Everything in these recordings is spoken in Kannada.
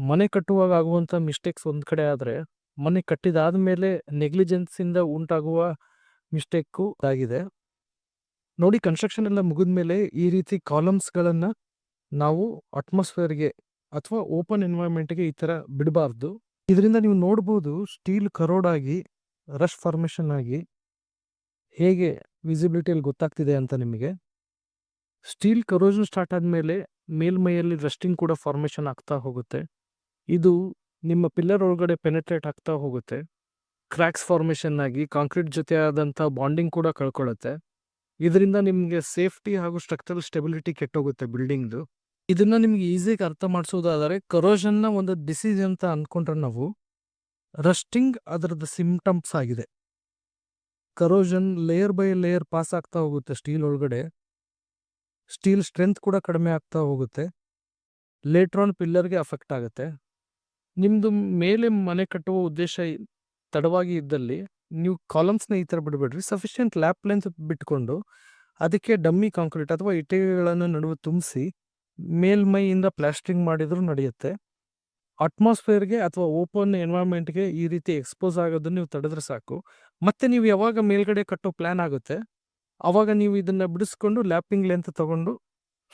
ಮನೆ ಕಟ್ಟುವಾಗ ಆಗುವಂಥ ಮಿಸ್ಟೇಕ್ಸ್ ಒಂದು ಕಡೆ ಆದರೆ, ಮನೆ ಕಟ್ಟಿದಾದ ಮೇಲೆ ನೆಗ್ಲಿಜೆನ್ಸಿಂದ ಉಂಟಾಗುವ ಮಿಸ್ಟೇಕು ಆಗಿದೆ ನೋಡಿ ಕನ್ಸ್ಟ್ರಕ್ಷನ್ ಎಲ್ಲ ಮುಗಿದ ಮೇಲೆ ಈ ರೀತಿ ಕಾಲಮ್ಸ್ಗಳನ್ನು ನಾವು ಅಟ್ಮಾಸ್ಫಿಯರ್ಗೆ ಅಥವಾ ಓಪನ್ ಎನ್ವೈರ್ಮೆಂಟ್ಗೆ ಈ ಥರ ಬಿಡಬಾರ್ದು. ಇದರಿಂದ ನೀವು ನೋಡ್ಬೋದು ಸ್ಟೀಲ್ ಕರೋಡಾಗಿ ರಶ್ ಫಾರ್ಮೇಷನ್ ಆಗಿ ಹೇಗೆ ವಿಸಿಬಿಲಿಟಿಯಲ್ಲಿ ಗೊತ್ತಾಗ್ತಿದೆ ಅಂತ ನಿಮಗೆ. ಸ್ಟೀಲ್ ಕರೋಜನ್ ಸ್ಟಾರ್ಟ್ ಆದಮೇಲೆ ಮೇಲ್ಮೈಯಲ್ಲಿ ರಸ್ಟಿಂಗ್ ಕೂಡ ಫಾರ್ಮೇಷನ್ ಆಗ್ತಾ ಹೋಗುತ್ತೆ. ಇದು ನಿಮ್ಮ ಪಿಲ್ಲರ್ ಒಳಗಡೆ ಪೆನೆಟ್ರೇಟ್ ಆಗ್ತಾ ಹೋಗುತ್ತೆ. ಕ್ರ್ಯಾಕ್ಸ್ ಫಾರ್ಮೇಷನ್ ಆಗಿ ಕಾಂಕ್ರೀಟ್ ಜೊತೆ ಆದಂಥ ಬಾಂಡಿಂಗ್ ಕೂಡ ಕಳ್ಕೊಳ್ಳುತ್ತೆ ಇದರಿಂದ ನಿಮಗೆ ಸೇಫ್ಟಿ ಹಾಗೂ ಸ್ಟ್ರಕ್ಚರಲ್ ಸ್ಟೆಬಿಲಿಟಿ ಕೆಟ್ಟೋಗುತ್ತೆ ಬಿಲ್ಡಿಂಗ್ದು ಇದನ್ನ ನಿಮಗೆ ಈಸಿಯಾಗಿ ಅರ್ಥ ಮಾಡಿಸೋದಾದರೆ ಕರೋಷನ್ನ ಒಂದು ಡಿಸೀಸ್ ಅಂತ ಅಂದ್ಕೊಂಡ್ರೆ ನಾವು ರಸ್ಟಿಂಗ್ ಅದರದ ಸಿಮ್ಟಮ್ಸ್ ಆಗಿದೆ. Corrosion layer by layer pass ಆಗ್ತಾ ಹೋಗುತ್ತೆ ಸ್ಟೀಲ್ ಒಳಗಡೆ. ಸ್ಟೀಲ್ ಸ್ಟ್ರೆಂತ್ ಕೂಡ ಕಡಿಮೆ ಆಗ್ತಾ ಹೋಗುತ್ತೆ. ಲೇಟ್ರಾನ್ ಪಿಲ್ಲರ್ಗೆ ಅಫೆಕ್ಟ್ ಆಗುತ್ತೆ. ನಿಮ್ಮದು ಮೇಲೆ ಮನೆ ಕಟ್ಟುವ ಉದ್ದೇಶ ತಡವಾಗಿ ಇದ್ದಲ್ಲಿ ನೀವು ಕಾಲಮ್ಸ್ನ ಈ ಥರ ಬಿಡಬೇಡ್ರಿ. ಸಫಿಷಿಯೆಂಟ್ ಲ್ಯಾಪ್ ಲೆಂತ್ ಬಿಟ್ಕೊಂಡು ಅದಕ್ಕೆ ಡಮ್ಮಿ ಕಾಂಕ್ರೀಟ್ ಅಥವಾ ಇಟ್ಟಿಗೆಗಳನ್ನು ನಡುವೆ ತುಂಬಿಸಿ ಮೇಲ್ಮೈಯಿಂದ ಪ್ಲಾಸ್ಟಿಂಗ್ ಮಾಡಿದರೂ ನಡೆಯುತ್ತೆ. ಅಟ್ಮಾಸ್ಫಿಯರ್ಗೆ ಅಥವಾ ಓಪನ್ ಎನ್ವೈರ್ಮೆಂಟ್ಗೆ ಈ ರೀತಿ ಎಕ್ಸ್ಪೋಸ್ ಆಗೋದನ್ನ ನೀವು ತಡೆದ್ರೆ ಸಾಕು. ಮತ್ತೆ ನೀವು ಯಾವಾಗ ಮೇಲ್ಗಡೆ ಕಟ್ಟೋ ಪ್ಲ್ಯಾನ್ ಆಗುತ್ತೆ ಆವಾಗ ನೀವು ಇದನ್ನು ಬಿಡಿಸ್ಕೊಂಡು ಲ್ಯಾಪಿಂಗ್ ಲೆಂತ್ ತಗೊಂಡು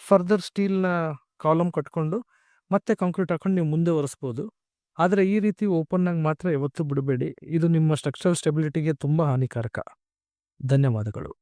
ಫರ್ದರ್ ಸ್ಟೀಲ್ನ ಕಾಲಮ್ ಕಟ್ಕೊಂಡು ಮತ್ತೆ ಕಾಂಕ್ರೀಟ್ ಹಾಕೊಂಡು ನೀವು ಮುಂದೆ ಒರೆಸ್ಬೋದು. ಆದರೆ ಈ ರೀತಿ ಓಪನ್ ಆಗಿ ಮಾತ್ರ ಯಾವತ್ತೂ ಬಿಡಬೇಡಿ. ಇದು ನಿಮ್ಮ ಸ್ಟ್ರಕ್ಚರಲ್ ಸ್ಟೆಬಿಲಿಟಿಗೆ ತುಂಬ ಹಾನಿಕಾರಕ. ಧನ್ಯವಾದಗಳು.